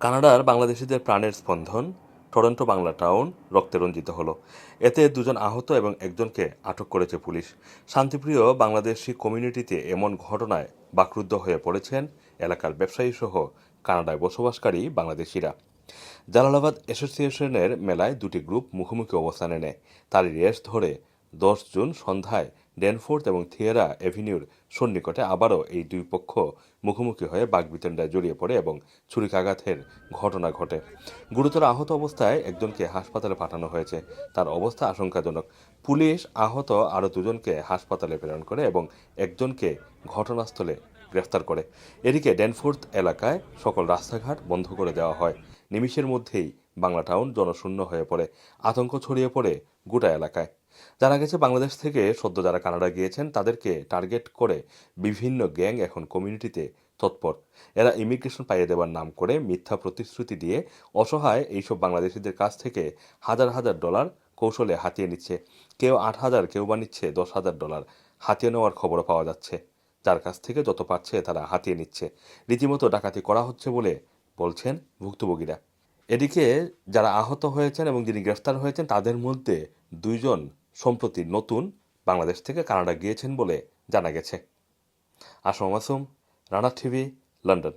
কানাডার বাংলাদেশিদের প্রাণের স্পন্দন, টরন্টো বাংলা টাউন রক্তে রঞ্জিত হলো। এতে দুজন আহত এবং একজনকে আটক করেছে পুলিশ। শান্তিপ্রিয় বাংলাদেশি কমিউনিটিতে এমন ঘটনায় বাকরুদ্ধ হয়ে পড়েছেন এলাকার ব্যবসায়ী সহ কানাডায় বসবাসকারী বাংলাদেশিরা। জালালাবাদ অ্যাসোসিয়েশনের মেলায় দুটি গ্রুপ মুখোমুখি অবস্থানে নেয়। তারই রেস ধরে দশ জুন সন্ধ্যায় ড্যানফোর্থ এবং থিয়েরা এভিনিউর সন্নিকটে আবারও এই দুই পক্ষ মুখোমুখি হয়ে বাগবিতণ্ডায় জড়িয়ে পড়ে এবং ছুরিকাঘাতের ঘটনা ঘটে। গুরুতর আহত অবস্থায় একজনকে হাসপাতালে পাঠানো হয়েছে। তার অবস্থা আশঙ্কাজনক। পুলিশ আহত আরও দুজনকে হাসপাতালে প্রেরণ করে এবং একজনকে ঘটনাস্থলে গ্রেফতার করে। এদিকে ড্যানফোর্থ এলাকায় সকল রাস্তাঘাট বন্ধ করে দেওয়া হয়। নিমিষের মধ্যেই বাংলা টাউন জনশূন্য হয়ে পড়ে। আতঙ্ক ছড়িয়ে পড়ে গোটা এলাকায়। জানা গেছে, বাংলাদেশ থেকে সদ্য যারা কানাডা গিয়েছেন, তাদেরকে টার্গেট করে বিভিন্ন গ্যাং এখন কমিউনিটিতে তৎপর। এরা ইমিগ্রেশন পাইয়ে দেওয়ার নাম করে মিথ্যা প্রতিশ্রুতি দিয়ে অসহায় এইসব বাংলাদেশিদের কাছ থেকে হাজার হাজার ডলার কৌশলে হাতিয়ে নিচ্ছে। কেউ আট হাজার, কেউ বা নিচ্ছে দশ হাজার ডলার হাতিয়ে নেওয়ার খবরও পাওয়া যাচ্ছে। যার কাছ থেকে যত পারছে তারা হাতিয়ে নিচ্ছে। রীতিমতো ডাকাতি করা হচ্ছে বলে বলছেন ভুক্তভোগীরা। এদিকে যারা আহত হয়েছেন এবং যিনি গ্রেফতার হয়েছেন, তাদের মধ্যে দুইজন সম্প্রতি নতুন বাংলাদেশ থেকে কানাডা গিয়েছেন বলে জানা গেছে। Assam Masum Rana TV London.